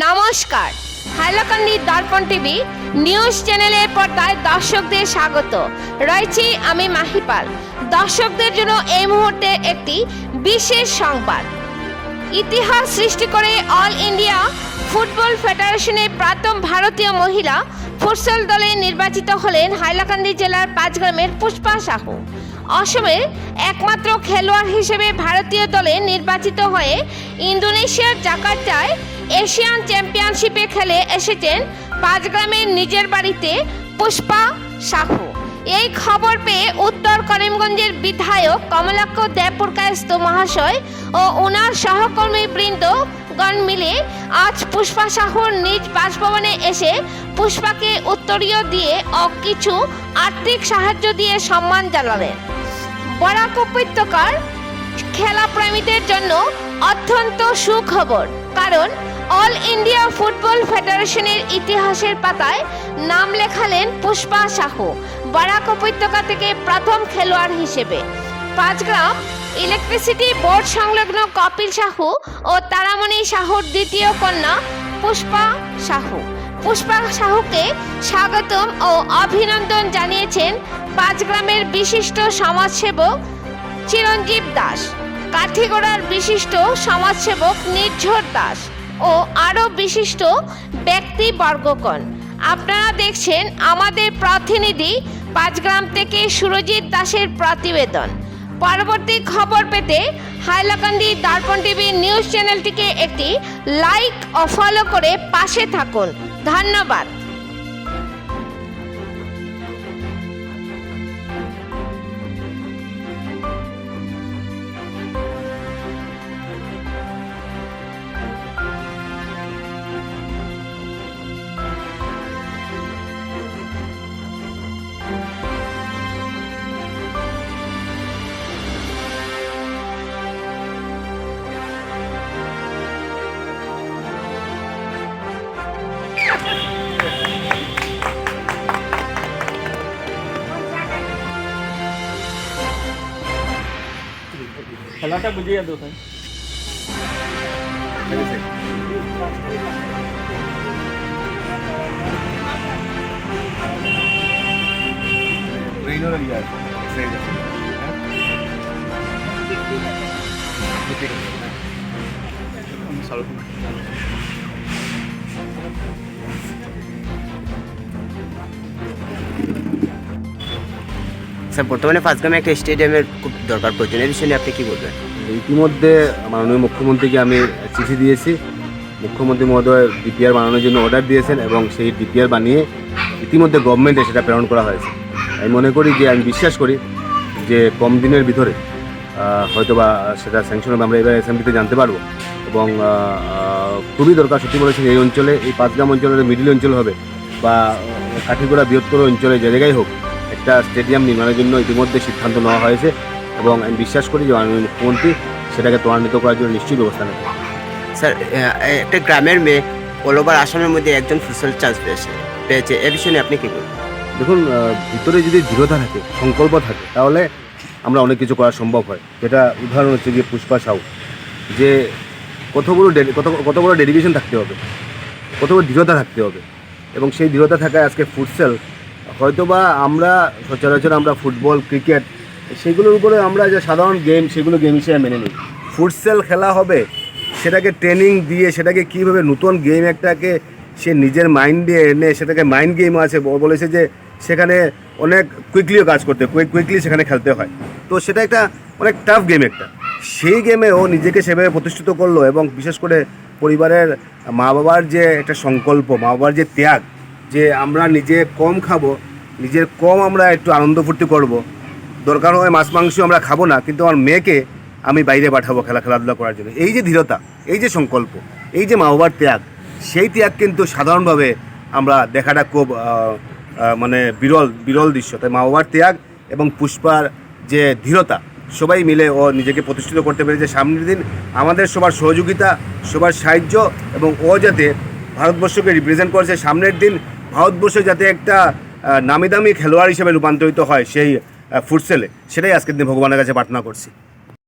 নমস্কার। হাইলাকান্দি দর্পণ TV news চ্যানেলের পর্দায় দর্শকদের স্বাগত। রয়েছি আমি মাহিপাল দর্শকদের জন্য এই মুহূর্তে একটি বিশেষ সংবাদ। ইতিহাস সৃষ্টি করে অল ইন্ডিয়া ফুটবল ফেডারেশনের প্রাক্তন ভারতীয় মহিলা ফুটসল দলে নির্বাচিত হলেন হাইলাকান্দি জেলার পাঁচগ্রামের পুষ্পা সাহু। অসমের একমাত্র খেলোয়াড় হিসেবে ভারতীয় দলে নির্বাচিত হয়ে ইন্দোনেশিয়ার জাকার্তায় এশিয়ান চ্যাম্পিয়নশিপে খেলে এসেছেন পাঁচগ্রামের নিজের বাড়িতে পুষ্পা সাহু। এই খবর পেয়ে উত্তর করিমগঞ্জের বিধায়ক কমলাক্ষ দেবপুরকায়স্ত মহাশয় ও ওনার সহকর্মী বৃন্দগণ মিলে আজ পুষ্পা সাহুর নিজ বাসভবনে এসে পুষ্পাকে উত্তরীয় দিয়ে ও কিছু আর্থিক সাহায্য দিয়ে সম্মান জানালেন। বরাক উপত্যকার খেলাপ্রেমীদের জন্য অত্যন্ত সুখবর, কারণ অল ইন্ডিয়া ফুটবল ফেডারেশনের ইতিহাসের পাতায় নাম লেখালেন পুষ্পা সাহু, বরাক উপত্যকা থেকে প্রথম খেলোয়াড় হিসেবে। পাঁচগ্রাম ইলেকট্রিসিটি বোর্ড সংলগ্ন কপিল সাহু ও তারামণি সাহুর দ্বিতীয় কন্যা পুষ্পা সাহু। পুষ্পা সাহুকে স্বাগতম ও অভিনন্দন জানিয়েছেন পাঁচগ্রামের বিশিষ্ট সমাজসেবক চিরঞ্জীব দাস, কাঠিগড়ার বিশিষ্ট সমাজসেবক নির্ঝর দাস ও আরও বিশিষ্ট ব্যক্তি ব্যক্তিবর্গগণ। আপনারা দেখছেন আমাদের প্রতিনিধি পাঁচগ্রাম থেকে সুরজিৎ দাসের প্রতিবেদন। পরবর্তী খবর পেতে হাইলাকান্দি দর্পণ টিভি নিউজ চ্যানেলটিকে একটি লাইক ও ফলো করে পাশে থাকুন। ধন্যবাদ। ખલાસા બુજી યાદો થાય ટ્રેનો લઈ જાય સારું স্যার বর্তমানে পাঁচগ্রামে একটা স্টেডিয়ামের খুব দরকার প্রয়োজন এই বিষয়ে আপনি কি বলবেন? ইতিমধ্যে মাননীয় মুখ্যমন্ত্রীকে আমি চিঠি দিয়েছি। মুখ্যমন্ত্রী মহোদয় ডিপিআর বানানোর জন্য অর্ডার দিয়েছেন এবং সেই ডিপিআর বানিয়ে ইতিমধ্যে গভর্নমেন্টে সেটা প্রেরণ করা হয়েছে। আমি মনে করি যে আমি বিশ্বাস করি যে কম দিনের ভিতরে আহ, হয়তো বা সেটা স্যাংশন হবে আমরা এবার অ্যাসেম্বলিতে জানতে পারব। এবং খুবই দরকার সত্যি বলেছেন এই অঞ্চলে এই পাঁচগ্রাম অঞ্চলের মিডিল অঞ্চল হবে বা কাঠিগোড়া বৃহত্তর অঞ্চলে যে জায়গায় হোক একটা স্টেডিয়াম নির্মাণের জন্য ইতিমধ্যে সিদ্ধান্ত নেওয়া হয়েছে এবং আমি বিশ্বাস করি যে মাননীয় মুখ্যমন্ত্রী সেটাকে ত্বরান্বিত করার জন্য নিশ্চয়ই ব্যবস্থা নেবে স্যার একটা গ্রামের মেয়ে অল ওভার আসামের মধ্যে একজন ফুসল চান্স পেয়েছে পেয়েছে। এ বিষয়ে আপনি কি বলবেন? দেখুন ভিতরে যদি দৃঢ়তা থাকে সংকল্প থাকে তাহলে আমরা অনেক কিছু করা সম্ভব হয়। যেটা উদাহরণ হচ্ছে গিয়ে পুষ্পা সাউ যে কত বড় কত কত বড় ডেডিকেশন থাকতে হবে কত বড় দৃঢ়তা থাকতে হবে। এবং সেই দৃঢ়তা থাকায় আজকে ফুটসেল হয়তোবা আমরা সচরাচর আমরা ফুটবল, ক্রিকেট, সেগুলোর উপরে আমরা যে সাধারণ গেম সেগুলো গেম হিসেবে মেনে নিই। ফুটসেল খেলা হবে, সেটাকে ট্রেনিং দিয়ে, সেটাকে কীভাবে নতুন গেম একটাকে সে নিজের মাইন্ডে এনে, সেটাকে মাইন্ড গেম আছে বলেছে যে সেখানে অনেক কুইকলিও কাজ করতে কুইক কুইকলি সেখানে খেলতে হয়। তো সেটা একটা অনেক টাফ গেম একটা। সেই গেমে ও নিজেকে সেভাবে প্রতিষ্ঠিত করল এবং বিশেষ করে পরিবারের মা বাবার যে একটা সংকল্প মা বাবার যে ত্যাগ যে আমরা নিজে কম খাব, নিজের কম আমরা একটু আনন্দ ফুর্তি করব। দরকার হয় মাছ মাংস আমরা খাব না, কিন্তু আমার মেয়েকে আমি বাইরে পাঠাবো খেলা খেলাধুলা করার জন্য। এই যে ধীরতা, এই যে সংকল্প, এই যে মা বাবার ত্যাগ, সেই ত্যাগ কিন্তু সাধারণভাবে আমরা দেখাটা খুব মানে বিরল বিরল দৃশ্য। তাই মা বাবার ত্যাগ এবং পুষ্পার যে ধীরতা, সবাই মিলে ও নিজেকে প্রতিষ্ঠিত করতে পেরেছে। সামনের দিন আমাদের সবার সহযোগিতা, সবার সাহায্য এবং ও যাতে ভারতবর্ষকে রিপ্রেজেন্ট করেছে, সামনের দিন ভারতবর্ষে যাতে একটা নামি দামি খেলোয়াড় হিসেবে রূপান্তরিত হয় সেই ফুটসেলে, সেটাই আজকের দিন ভগবানের কাছে প্রার্থনা করছি।